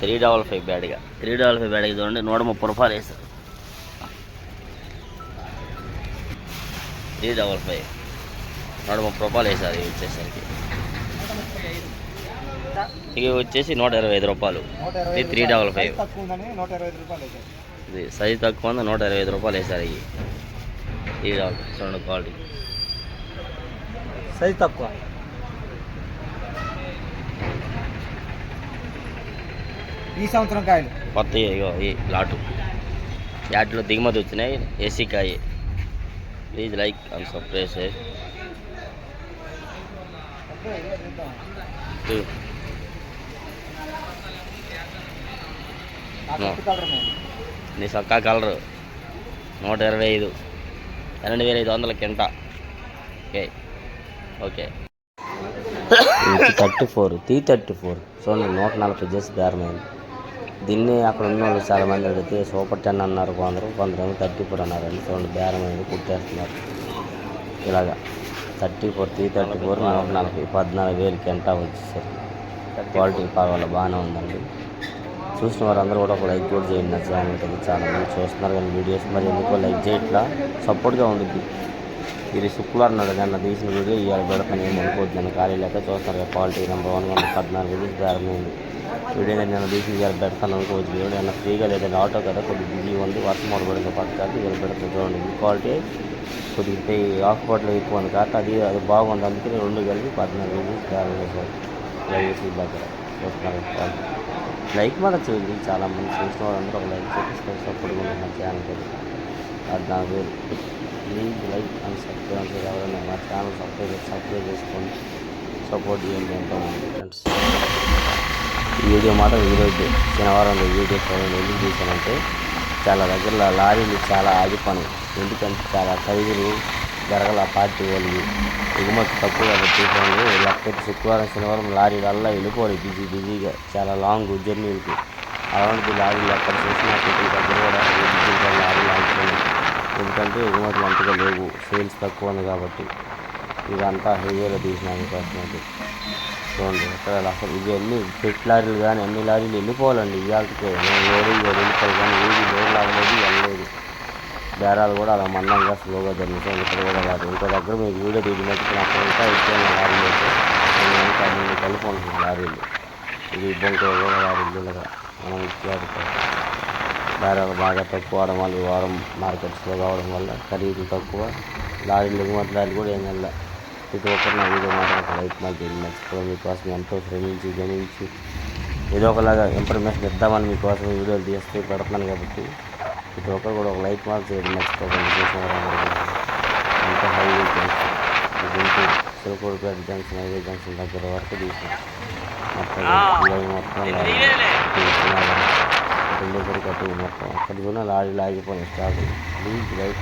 Three double five బ్యాడ్గా three double five బ్యాడ్గా చూడండి నూట ముప్పై రూపాయలు వేస్తారు త్రీ డబల్ ఫైవ్ నూట ముప్పై రూపాయలు వేసారు ఇవి వచ్చేసరికి. ఇవి వచ్చేసి నూట ఇరవై ఐదు రూపాయలు. ఇది త్రీ డబల్ ఫైవ్ ఇది సైజ్ తక్కువ ఉంది నూట ఇరవై ఐదు రూపాయలు వేసారు ఇవి. త్రీ డబల్ చూడండి క్వాలిటీ సైజ్ తక్కువ. ఈ సంవత్సరం కాయలు? కొత్త ఇగో ఈ లాటు. యాట్లో దిగుమతి వచ్చినాయి ఏసీ కాయ. ప్లీజ్ లైక్ అండ్ సబ్స్క్రైబ్ ఉన్నాయి. నీ సొక్కా కలరు. నూట ఇరవై ఐదు. రెండు వేల ఐదు వందల కింట. ఓకే. ఓకే. థర్టీ ఫోర్ టీ థర్టీ ఫోర్. చూడండి నూట నలభై చేసి బేరమైంది దీన్ని అక్కడ ఉన్న వాళ్ళు చాలా మంది అడిగితే సూపర్ టెన్ అన్నారు కొందరు. కొందరేమో థర్టీ ఫోర్ అన్నారు. అండి చూడండి బేరమైంది కుట్టేస్తున్నారు. ఇలాగా thirty four three thirty four నూట నలభై పద్నాలుగు వేలకి ఎంత వచ్చేసరికి క్వాలిటీ పర్వాలేదు బాగానే ఉందండి. చూసిన వారందరూ కూడా ఒక లైక్ కూడా చేయండి. నా ఛానల్ ఉంటుంది చాలా మంది చూస్తున్నారు కానీ వీడియోస్ మరి ఎందుకో లైక్ చేయట్లా సపోర్ట్గా ఉంటుంది ఇది శుక్రవారం నాడు నిన్న తీసిన వీడియో ఇవాళ పెడతాను ఏమి అనుకోవద్దు. నేను ఖాళీ లేక చూస్తున్నారు క్వాలిటీ నెంబర్ వన్ వన్ పద్నాలుగు వేలు ప్రారంభమైంది వీడియో నేను నిన్న గారు పెడతాను అనుకోవచ్చు. వీడియో నిన్న ఫ్రీగా లేదండి ఆటో కదా కొద్దిగా బిజీ ఉంది వర్షం మూడు పడింది పక్కకి ఇవాళ పెడతాను చూడండి. ఈ క్వాలిటీ కొద్దిగా ఆఫ్ బాటిల్ ఎక్కువ ఉంది కాబట్టి అది అది బాగుంది. అందుకని రెండు కలిపి పద్నాలుగు వేలు ప్రారంభం చేశారు లైవ్ దగ్గర చూస్తున్నారు లైక్ మాత్రం చేయండి. చాలా మంది చూసిన వాళ్ళందరూ ఒక లైక్ చేపిస్తారు సపోర్ట్ కూడా మా ఛానల్కి పద్నాలుగు వేలు. ప్లీజ్ లైక్ అండ్ సబ్స్క్రైబ్ చేయాలి ఎవరైనా మా ఛానల్ సబ్స్క్రైబ్ సబ్స్క్రైబ్ చేసుకోండి. సపోర్ట్ చేయండి ఎంతో ఫ్రెండ్స్. వీడియో మాత్రం ఈరోజు శనివారం వీడియో చూడండి ఎందుకు తీసానంటే చాలా దగ్గర లారీలు చాలా ఆగిపోయి ఎందుకంటే చాలా ఖరీదులు జరగల పార్టీ వాళ్ళకి ఎగుమతి తక్కువ కాబట్టి చూడండి లేకపోతే శుక్రవారం శనివారం లారీలల్లా వెళ్ళిపోవాలి బిజీ బిజీగా. చాలా లాంగ్ జర్నీలకి. అలాంటి లారీలు ఎక్కడ చూసినా ప్రతి దగ్గర కూడా లారీలు ఆగిపోయినాయి. ఎందుకంటే ఎగుమతులు అంతగా లేవు. సేల్స్ తక్కువ ఉంది కాబట్టి. ఇదంతా హైవేలో తీసిన అవకాశం అది చూడండి అక్కడ అసలు ఇవన్నీ పెట్ లారీలు కానీ అన్ని లారీలు వెళ్ళిపోవాలండి? ఇవాళకే ఏడు వెళ్ళిపోవాలి కానీ ఏది లోడ్ లాగలేదు వెళ్ళలేదు బేరాలు కూడా అలా మందంగా స్లోగా జరుగుతాయి. ఇక్కడ కూడా కాదు ఇంకో దగ్గర మీకు వీడియో తీసినట్టు అక్కడ ఇంకా ఎక్కువ లారీలు అయితే నేను ఇంకా ముందు లారీలు. ఇది ఇబ్బంది కూడా లారీలు ఇలాగా మనం ఇచ్చారు బేరాలు బాగా తక్కువ అవడం వల్ల ఈ వారం మార్కెట్స్లో కావడం వల్ల ఖరీదు తక్కువ. లారీలు ఎగుమతి లారీలు కూడా ఏం వెళ్ళాలి ప్రతి ఒక్కరు నా వీడియో మాత్రం ఒక లైక్ చేయండి మర్చిపోయి మీకోసం ఎంతో శ్రమించి గమనించి ఏదో ఒకలాగా ఇన్ఫర్మేషన్ ఇద్దామని మీకోసం వీడియోలు తీస్తే పెడుతున్నాను కాబట్టి ప్రతి ఒక్కరు కూడా ఒక లైక్ మార్క్ చేయండి మర్చిపోకండి. అంత highway junction Guntur Sirukurupeta junction highway junction దగ్గర వరకు తీసాం మొత్తం మొత్తం రెండు కట్టు మొత్తం అక్కడ కూడా లారీ లాగిపోయిన స్టాక్. Please like